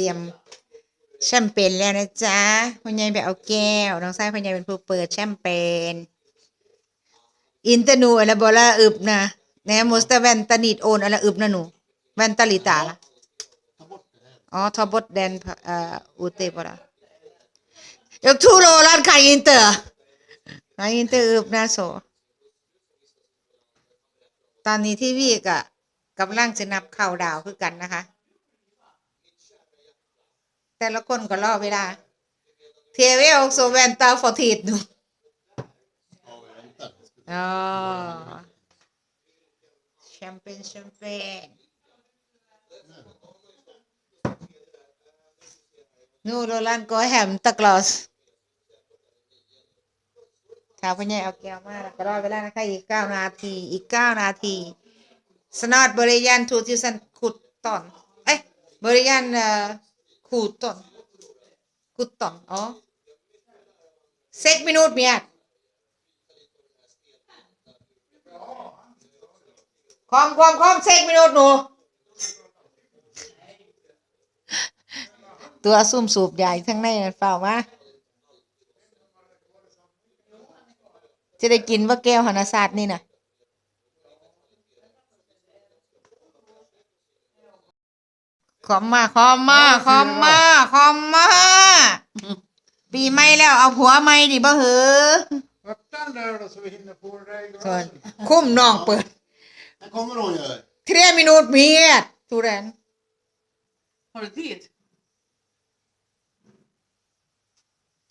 เตรียมแชมเปญแล้วนะจ๊ะพ่อใหญ่ไปเอาแก้ว น้องชายพ่อใหญ่เป็นผู้เปิดแชมเปญอินเตอร์นูอะไรบอละอึบนะแนมสเตแวนตานิดโอนอะไรอึบนะหนูแวนตาลิตาละอ๋อทอบดแดนอ่ออูเตปะละยกทูโรร้านขายอินเตอร์ขายอินเตอร์อึบนะโซตอนนี้ที่วีกะกำลังจะนับเข่าวดาวคือกันนะคะ แต่ละคนก็รอเวลา เทเวลโซเวนตาฟอร์ทีดหนูอ๋อแชมเปญแชมเปญนู่โรลันก็แฮมตะกลอสถ้าพ่อใหญ่เอาแก้วมาแล้วก็รอเวลานะคะอีกเก้านาที อีกเก้านาทีสนอดบริยานทูทิสันขุดตอน เอ้ยบริยานเอ่อ ขูดตอนขุดตอนอ๋อเซกมินูตเมียคอมคอมคอมเซกมินูตหนูตัวซุ่มสูบใหญ่ทั้งในเปล่ามาจะได้กินว่าแก้วหนาศาสตร์นี่นะ ขอมมาขอมมาขอมมาขอมมาปีใหม่แล้วเอาผัวใหม่ดิบ่เหอ Öppna där då så vi hinner få det ส่วน igång. คุ้มน้องเปิด Det kommer hon göra. tre minuter mer tror den Har du tid?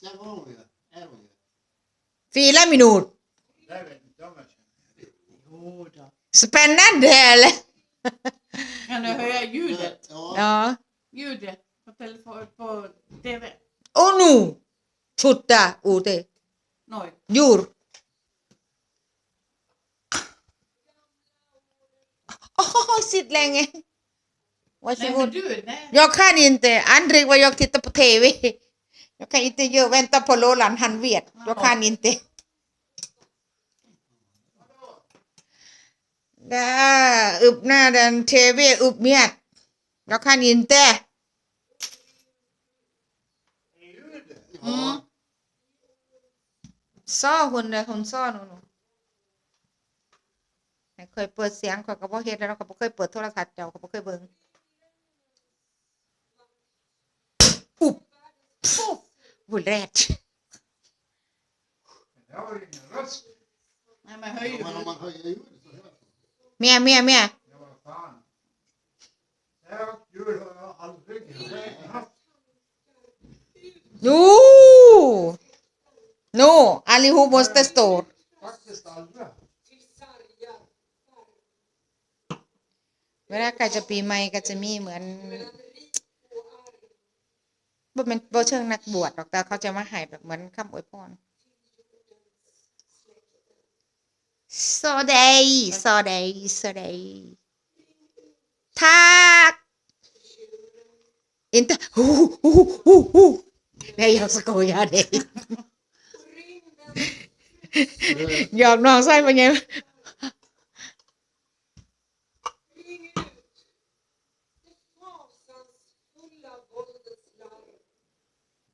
Det kommer hon göra. Det hon göra. fyra minuter Det vet inte jag om jag känner. Jo då. spännande eller Kan du höja ljudet? Ja. ja Ljudet på telefon, på TV? och nu tutta ute Noj. djur Åh, sitt länge. Nej Varsågod. men du, nej. Jag kan inte. Andrik vad jag tittar på TV. Jag kan inte vänta på Lolan, han vet. Jag kan inte. Där, öppna den TV upp med. Jag kan inte. Ja. Sa hon det? Hon sa nog. nog. ไม่เคยเปิดเสียงข่อยก็บ่เฮ็ดแล้วเขาบ่เคยเปิดโทรทัศน์เจ้าเขาบ่เคยเบิ่งอุ๊บปุ๊บบุแรด Men jag har ingen röst. Nej men höj Ja, Men om ljudet. man höjer เมียเมียเมีย Ja, vad fan. Det här djur har jag aldrig haft. Nu! Nu! Allihop måste stå. Faktiskt aldrig. เวลาใกล้จะปีใหม่ก็จะมีเหมือนบ่เป็นบ่เชิงนักบวชหรอกแต่เขาจะมาให้แบบเหมือนคำอวยพร so day so day so day ทัก inte hu hu hu hu nej jag skojar dig หยอกน้องใส่ไปไง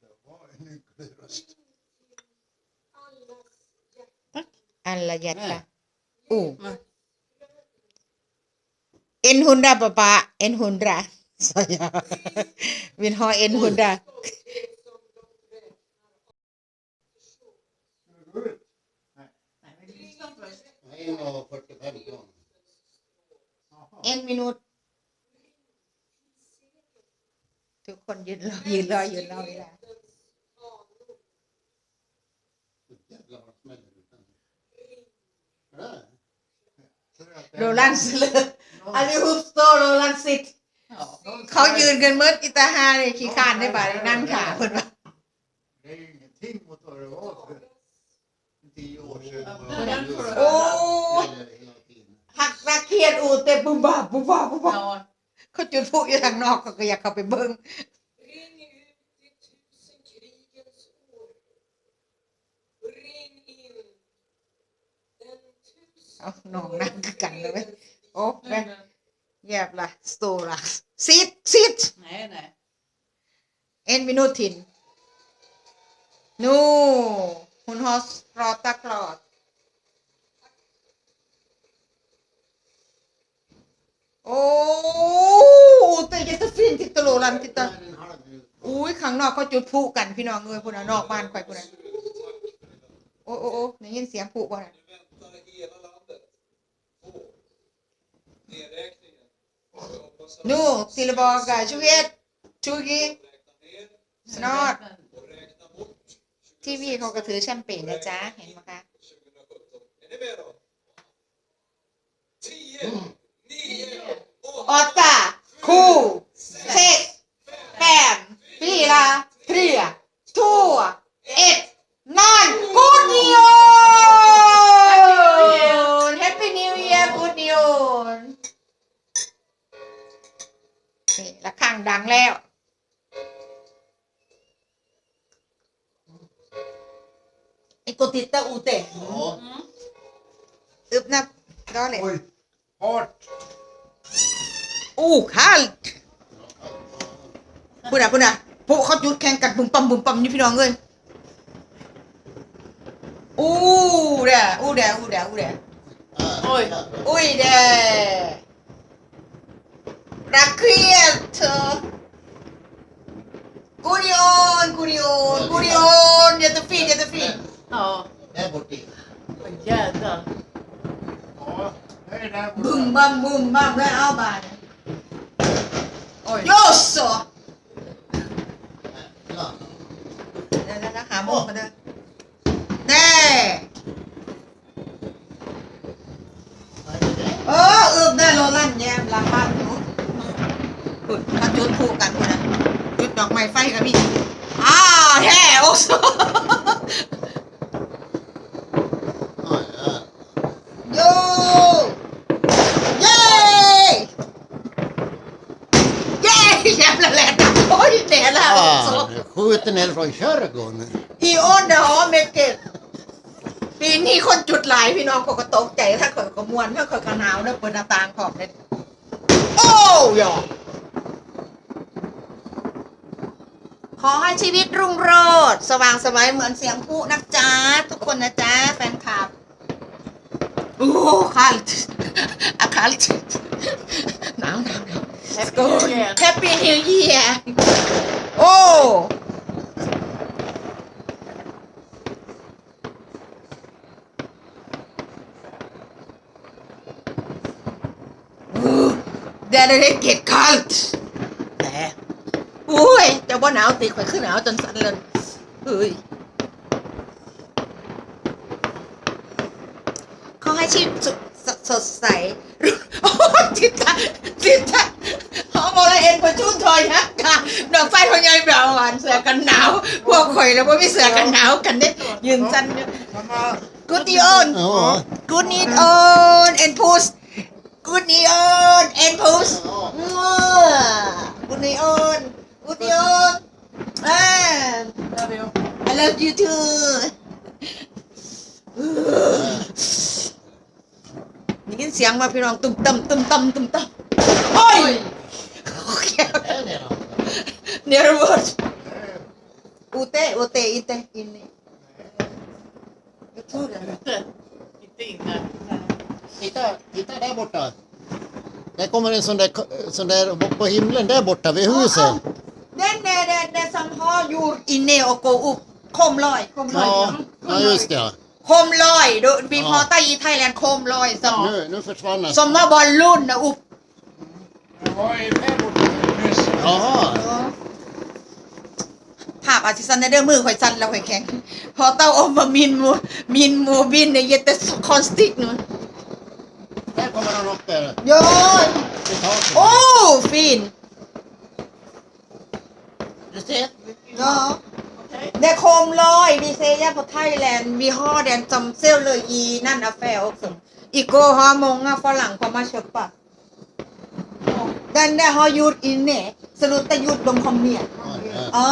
Det var en ynklig röst. alla hjärta oh Mm. en hundra pappa en hundra sa jag vill ha en hundra Ska vi gå ut? Nej men lyssna först. 1.45 kvar. en minut ทุกคนยืนรอยืนรอยืนรอเวลา โรลันส์เลยอันนี้ฮุบสโตโรลันสิต Ja. เขายืนกันเมื่ออิตาฮาเลยขี้คร้านได้บ่าได้นั่งขาเพิ่นว่า Det är ju ingenting mot vad det var för tio år sedan. Ja, den får du Åh. höra. Smäller hela tiden. หักนักเคียนอูเตบุบาบุบาบุบา Ja. เขาจุดพลุอยู่ทางนอกเขาก็อยากเข้าไปเบิ่ง เอาน้องนั่งคือกันเลยเว้ยโอ้แม่แยบละสโตละซิดซิด Nej nej. en minutin. Nu, hon har pratat klart. Åh, det är jättefint. Titta Roland, titta. Det är en halv minut. อุ้ยข้างนอกเขาจุดพลุกันพี่น้องเอ้ยพุ่นน่ะนอกบ้านข่อยพุ่นน่ะโอ้โอ้โอ้ได้ยินเสียงพลุบ่น่ะ Nu, tillbaka 21, 20 snart. ที่พี่เขาก็ถือแชมเปญนะจ๊ะ เห็นไหมคะออตตาคู่เซกแปมปีลาเทียทัวเอ็ดนอนกูดี ข้างดังแล้ว Iko titta ute. Ja. Öppna dörren. Oj, hårt. Oh, kallt! พูดนะพูดนะพวกเขาจุดแข่งกันบุ้มปั๊มบุ้มปั๊มนี่พี่น้องเอ้ยอู้เด้ออู้เด้ออู้เด้ออู้เด้อ Ah, Oj. ja. อุ้ยเด้อรักเครียดเธอกูดิโอนกูดิโอนกูดิโอนเดี๋ยวจะฟีนเดี๋ยวจะฟีน Ja. Där borta. Åh, Jädrar. Ja, det är där บึ้ม borta. บัมบึ้มบัมแล้วเอาบาน Oj. โยโซ Ja. เดี๋ยวนะหาโมงมาเด้อแน่ Vad är det där? เอออึบได้โรลันแยมหลังบ้านหนูปุดเขาจุดผูกกันคุณนะ จุดดอกไม้ไฟกับพี่อ้าวแฮ่โอ้โซ Ah, ja. โยเย้เย้แยมละแหละโอ้ยแหละละโอ้โซ Ah, du skjuter ner från Körgården. อีโอนเดอะฮอเมเกตปีนี้คนจุดหลายพี่น้องเขาก็ตกใจถ้าเกิดกระมวลถ้าเกิดกระหนาวเนี่ยเปิดหน้าต่างขอบเลยโอ้ย ขอให้ชีวิตรุ่งโรจน์สว่างไสวัยเหมือนเสียงผู้นักจ้าทุกคนนะจ๊ะแฟนคลับโอ้คาลอาคาลหนาวหนาวหนาว Happy New Year. Happy New Year โอ้ Det är riktigt kallt. Nej. Oj, det var หนาวติดข่อยขึ้นหนาวจนสั่นเลยเฮ้ยขอให้ชีวิตสดสดสดใสโอ้ยจิตตาจิตตาหอมอะไรเอ็นประชุนทอยฮักค่ะดอกไฟทอยายเบาหวานเสือกันหนาว พวกข่อยแล้วพวกไม่เสือกันหนาวกันเนี่ยยืนสั่นเนี่ย Mamma, Good on Ja. Good need on and push Good need on and push Ja. Good need on Good need on ah, Där vi upp. I love you too นี่ยินเสียงว่าพี่น้องตุ้มตั้มตุ้มตั้มตุ้มตั้มโอ้ย Där nere. เนรเวิร์ดอูเตอูเตอีเตอินนี่ทูดอะ Ute. Inte inne. Titta, titta där borta. Där kommer en sån där, sån där på himlen där borta vid huset. เด่นเด่นเด่นเด่นซัมฮอยูอินเนโอโกอุโคมลอยโคมลอย Ja, ja just det. ja. โคมลอยดูบีพอใต้อีไทยแลนด์โคมลอยสม Nu, nu försvann han. สมมาบอลลุ่นนะอุบ jag var ju med borta nyss. Jaha. ภาพอาจจะสั่นในเด้อมือข่อยสั่นแล้วข่อยแข็งพอเต้าออกมามินมูมินมูบินเนี่ยเยแต่คอนสติกนู Där kommer han upp där. โย้ย Till taket. โอ้ฟิน Du ser? เนาะ Okej. เดโคมลอยดีเซย่าพอไทยแลนด์วีฮอแดนจำเซลเลยอีนั่นอาแฟอกสมอีโกฮอมงอะฝรั่งพอมาเชปะดันได้ฮอยูดอินเน่สรุปแต่ยูดดมคอมเมีย Ja, อ๋อ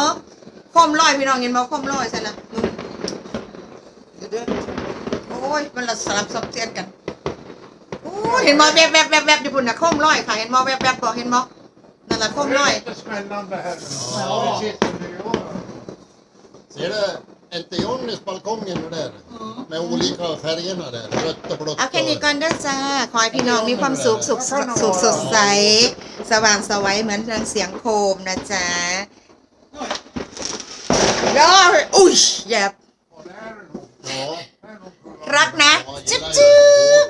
คอมลอยพี่น้องเห็นบ่คอมลอยใช่ละนู่นเดี๋ยวเด้อโอ้ยมันละสลับซับเซียนกันโอ้ยเห็นบ่แวบแวบแวบแวบอยู่พุ่นน่ะคอมลอยค่ะเห็นบ่แวบแวบบ่เห็นบ่ นั่นละคมน้อย Lite spännande här. Ja. Ja. Vi sitter nu i år. Ser du? Inte Johnnys balkongen där? Med olika färgerna där. Rött och blått. เอาแค่นี้ och- ก่อนเด้อจ้า ขอให้พี่น้องมีความสุขสุขสุขสดใส สว่างสวัยเหมือนเรื่องเสียงโคมนะจ๊ะรออุ้ยอย่า Och det här är nog. Ja. Det är nog bra. รักนะ จุ๊บจุ๊บ